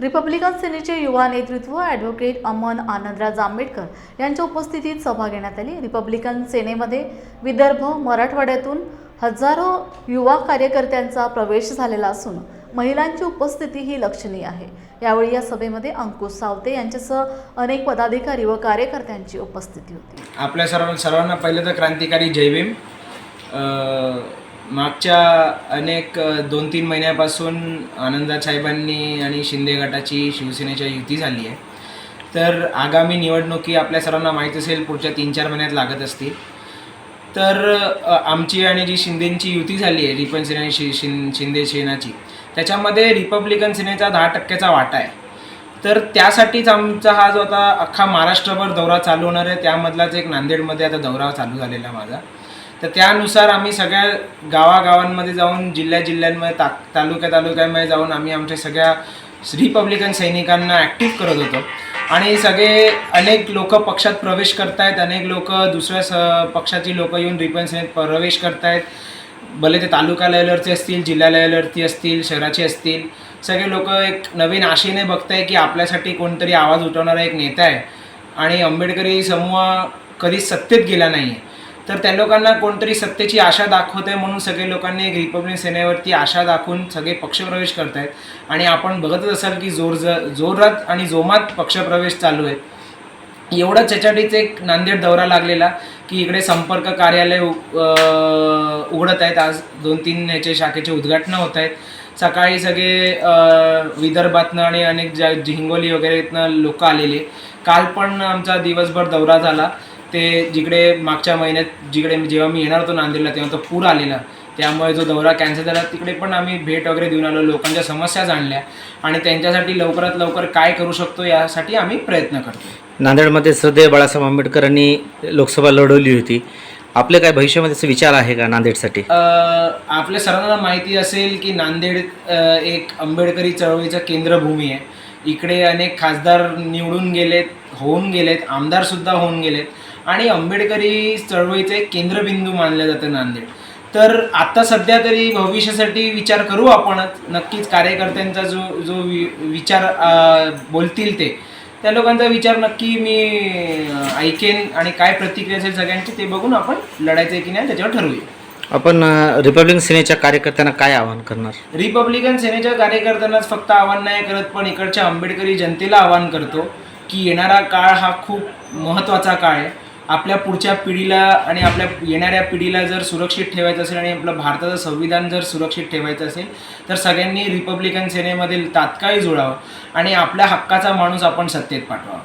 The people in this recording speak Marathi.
रिपब्लिकन सेनेचे युवा नेतृत्व ॲडव्होकेट अमन आनंदराज आंबेडकर यांच्या उपस्थितीत सभा घेण्यात आली. रिपब्लिकन सेनेमध्ये विदर्भ मराठवाड्यातून हजारो युवा कार्यकर्त्यांचा प्रवेश झालेला असून महिलांची उपस्थिती ही लक्षणीय आहे. यावेळी या सभेमध्ये अंकुश सावते यांच्यासह अनेक पदाधिकारी व कार्यकर्त्यांची उपस्थिती होती. आपल्या सर्व सर्वांना पहिले तर क्रांतिकारी जयभीम मागच्या अनेक दोन तीन महिन्यापासून आनंदा साहेबांनी आणि शिंदे गटाची शिवसेनेच्या युती झाली आहे. तर आगामी निवडणुकी आपल्या सर्वांना माहीत असेल पुढच्या तीन चार महिन्यात लागत असतील. तर आमची आणि जी शिंदेची युती झाली आहे रिपन सेना आणि शि शिं शिंदे सेनाची त्याच्यामध्ये रिपब्लिकन सेनेचा दहा टक्क्याचा वाटा आहे. तर त्यासाठीच आमचा हा जो आता अख्खा महाराष्ट्रभर दौरा चालू होणार आहे त्यामधलाच एक नांदेडमध्ये आता दौरा चालू झालेला आहे माझा. तर त्यानुसार आम्ही सगळ्या गावागावांमध्ये जाऊन जिल्ह्या जिल्ह्यांमध्ये ता तालुक्या तालुक्यामध्ये जाऊन आम्ही आमच्या सगळ्या रिपब्लिकन सैनिकांना ॲक्टिव्ह करत होतो. आणि सगळे अनेक लोक पक्षात प्रवेश करतायत अनेक लोक दुसऱ्या स पक्षाची लोक येऊन रिपब्लिकन सैनिक प्रवेश करतायत. भले ते तालुका लेवलवरती असतील जिल्हा लेवलवरती असतील शहराचे असतील. सगळे लोक एक नवीन आशेने बघताय की आपल्यासाठी कोणतरी आवाज उठवणारा एक नेता आहे. आणि आंबेडकरी समूह कधीच सत्तेत गेला नाही आहे तर त्या लोकांना कोणतरी सत्तेची आशा दाखवत आहे म्हणून सगळे लोकांनी एक रिपब्लिक सेनेवरती आशा दाखवून सगळे पक्षप्रवेश करत आहेत आणि आपण बघतच असाल की जोर जोरात आणि जोमात पक्षप्रवेश चालू आहेत एवढंच याच्यासाठीच एक नांदेड दौरा लागलेला की इकडे संपर्क कार्यालय उघडत आहेत आज दोन तीन ह्याचे शाखेचे उद्घाटनं होत आहेत सकाळी सगळे विदर्भातनं आणि अनेक ज्या हिंगोली वगैरे इथनं लोक आलेले. काल पण आमचा दिवसभर दौरा झाला. ते जिकडे मागच्या महिन्यात जिकडे जेव्हा मी येणार होतो नांदेडला तेव्हा तो पूर आलेला. त्यामुळे जो दौरा कॅन्सल झाला तिकडे पण आम्ही भेट वगैरे देऊन आलो लोकांच्या समस्या जाणल्या आणि त्यांच्यासाठी लवकरात लवकर काय करू शकतो यासाठी आम्ही प्रयत्न करतो नांदेडमध्ये श्रद्धेय बाळासाहेब आंबेडकरांनी लोकसभा लढवली होती. आपले काय भविष्यामध्ये असे विचार आहे का नांदेडसाठी? आपल्या सर्वांना माहिती असेल की नांदेड एक आंबेडकरी चळवळीचं केंद्रभूमी आहे. इकडे अनेक खासदार निवडून गेलेत होऊन गेलेत आमदारसुद्धा होऊन गेलेत. आणि आंबेडकरी चळवळीचं एक केंद्रबिंदू मानलं जातं नांदेड. तर आता सध्या तरी भविष्यासाठी विचार करू आपणच नक्कीच कार्यकर्त्यांचा जो जो वि विचार बोलतील ते. त्या लोकांचा विचार नक्की मी ऐकेन आणि काय प्रतिक्रिया असेल सगळ्यांची ते बघून आपण लढायचं आहे की नाही त्याच्यावर ठरवूया. आपण रिपब्लिकन सेनेच्या कार्यकर्त्यांना काय आवाहन करणार? रिपब्लिकन सेनेच्या कार्यकर्त्यांनाच फक्त आव्हान नाही करत पण इकडच्या आंबेडकरी जनतेला आवाहन करतो की येणारा काळ हा खूप महत्त्वाचा काळ आहे. आपल्या पुढच्या पिढीला आणि आपल्या येणाऱ्या पिढीला जर सुरक्षित ठेवायचं असेल आणि आपलं भारताचं संविधान जर सुरक्षित ठेवायचं असेल तर सगळ्यांनी रिपब्लिकन सेनेमधील तात्काळ जुळावं आणि आपल्या हक्काचा माणूस आपण सत्तेत पाठवावा.